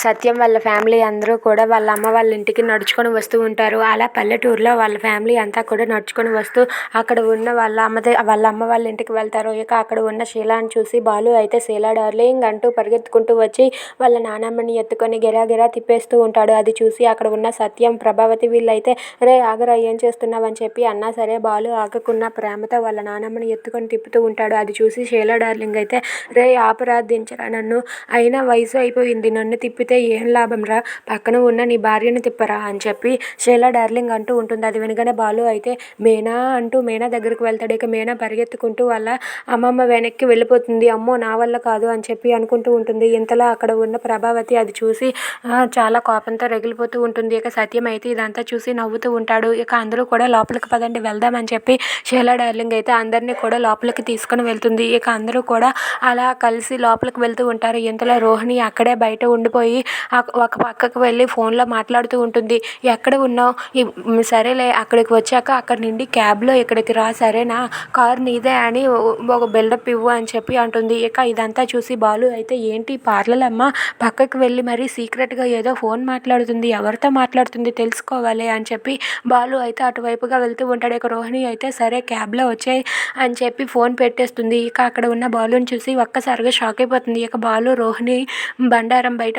సత్యం వాళ్ళ ఫ్యామిలీ అందరూ కూడా వాళ్ళ అమ్మ వాళ్ళ ఇంటికి నడుచుకొని వస్తూ ఉంటారు. అలా పల్లెటూరులో వాళ్ళ ఫ్యామిలీ అంతా కూడా నడుచుకొని వస్తూ అక్కడ ఉన్న వాళ్ళ అమ్మ వాళ్ళ అమ్మ వాళ్ళ ఇంటికి వెళ్తారు. ఇక అక్కడ ఉన్న శీలాన్ని చూసి బాలు అయితే శీలా డార్లింగ్ అంటూ పరిగెత్తుకుంటూ వచ్చి వాళ్ళ నానమ్మని ఎత్తుకొని గిరాగిరా తిప్పేస్తూ ఉంటాడు. అది చూసి అక్కడ ఉన్న సత్యం ప్రభావతి వీళ్ళైతే రే ఆగరా ఏం చేస్తున్నావు? అని చెప్పి అన్నా సరే బాలు ఆగకున్న ప్రేమతో వాళ్ళ నానమ్మని ఎత్తుకొని తిప్పుతూ ఉంటాడు. అది చూసి శీలా డార్లింగ్ అయితే రే ఆపరా దించరా నన్ను. అయినా వయసు అయిపోయింది. నన్ను తిప్పి తిప్పితే ఏం లాభం రా? పక్కన ఉన్న నీ భార్యను తిప్పరా? అని చెప్పి షీలా డార్లింగ్ అంటూ ఉంటుంది. అది వినగానే బాలు అయితే మేనా? అంటూ మేనా దగ్గరికి వెళ్తాడు. ఇక మేనా పరిగెత్తుకుంటూ వాళ్ళ అమ్మమ్మ వెనక్కి వెళ్ళిపోతుంది. అమ్మో నా వల్ల కాదు అని చెప్పి అనుకుంటూ ఉంటుంది. ఇంతలో అక్కడ ఉన్న ప్రభావతి అది చూసి చాలా కోపంతో రగిలిపోతూ ఉంటుంది. ఇక సత్యం అయితే ఇదంతా చూసి నవ్వుతూ ఉంటాడు. ఇక అందరూ కూడా లోపలికి పదండి వెళ్దామని చెప్పి షీలా డార్లింగ్ అయితే అందరినీ కూడా లోపలికి తీసుకుని వెళ్తుంది. ఇక అందరూ కూడా అలా కలిసి లోపలికి వెళ్తూ ఉంటారు. ఇంతలో రోహిణి అక్కడే బయట ఉండిపోయి ఒక పక్కకు వెళ్ళి ఫోన్లో మాట్లాడుతూ ఉంటుంది. ఎక్కడ ఉన్నావు? సరేలే అక్కడికి వచ్చాక అక్కడ నుండి క్యాబ్లో ఇక్కడికి రా సరేనా? కార్ నీదే అని ఒక బిల్డప్ ఇవ్వు అని చెప్పి అంటుంది. ఇక ఇదంతా చూసి బాలు అయితే ఏంటి పార్లర్ అమ్మ పక్కకు వెళ్ళి మరీ సీక్రెట్గా ఏదో ఫోన్ మాట్లాడుతుంది. ఎవరితో మాట్లాడుతుంది తెలుసుకోవాలి అని చెప్పి బాలు అయితే అటువైపుగా వెళ్తూ ఉంటాడు. ఇక రోహిణి అయితే సరే క్యాబ్లో వచ్చాయి అని చెప్పి ఫోన్ పెట్టేస్తుంది. ఇక అక్కడ ఉన్న బాలుని చూసి ఒక్కసారిగా షాక్ అయిపోతుంది. ఇక బాలు రోహిణి బండారం బయట